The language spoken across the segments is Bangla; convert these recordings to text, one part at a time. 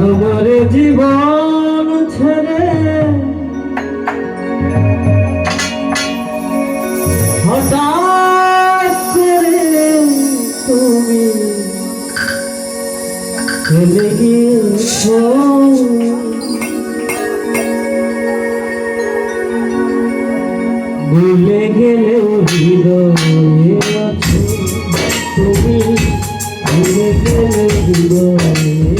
আদরে জীবন ছেড়ে হঠাৎ করে তুমি চলে গিয়েছো। ভুলে গেলেও হৃদয়ে তুমি ভুলে গেলেও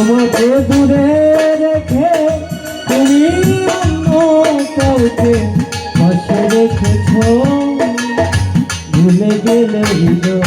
আমাকে দূরে রেখে তুমি অন্য কাউকে পাশে রেখেছ। ভুলে গেলে হৃদয়ে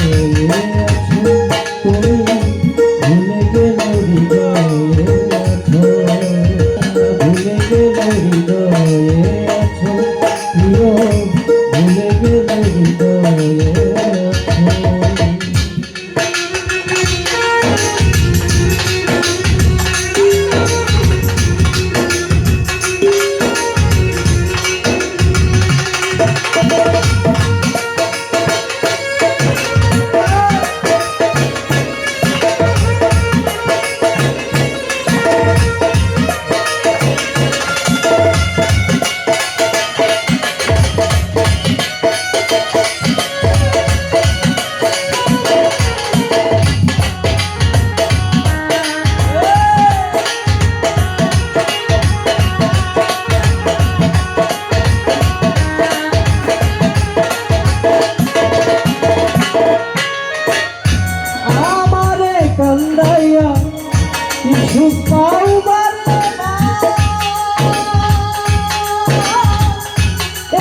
কান্দাইয়া কিছু পাউবার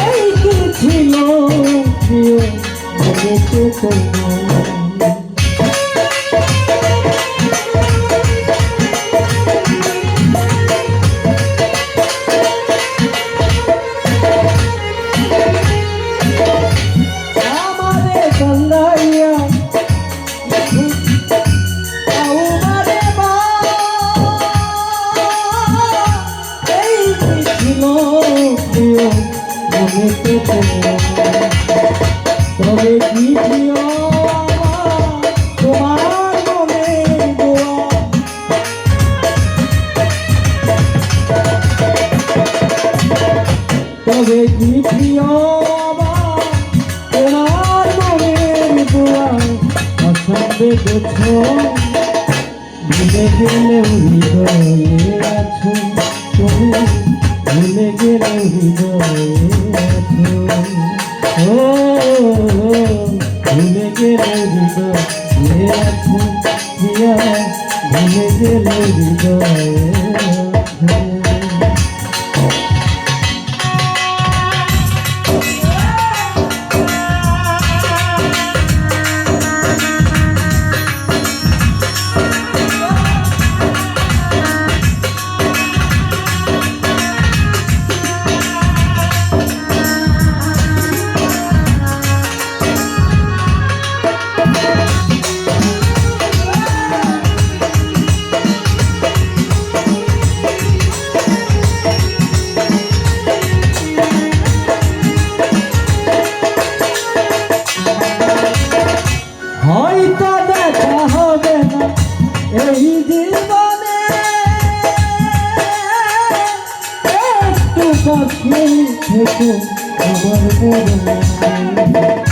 এই কি ছিল প্রিয় মনেতে তোমার তোমার মনের গোয়া অসম্ভে গেছ ভুলে গেলেও হৃদয়ে আছো তুমি ভুলে গেলেও হৃদয়ে আছো ও ভুলে গেলেও হৃদয়ে আছো প্রিয়া ভুলে গেলেও হৃদয়ে হয়তো দেখা হবে না। এই জীবনে একটু পাখি থেকে খবর পড়ে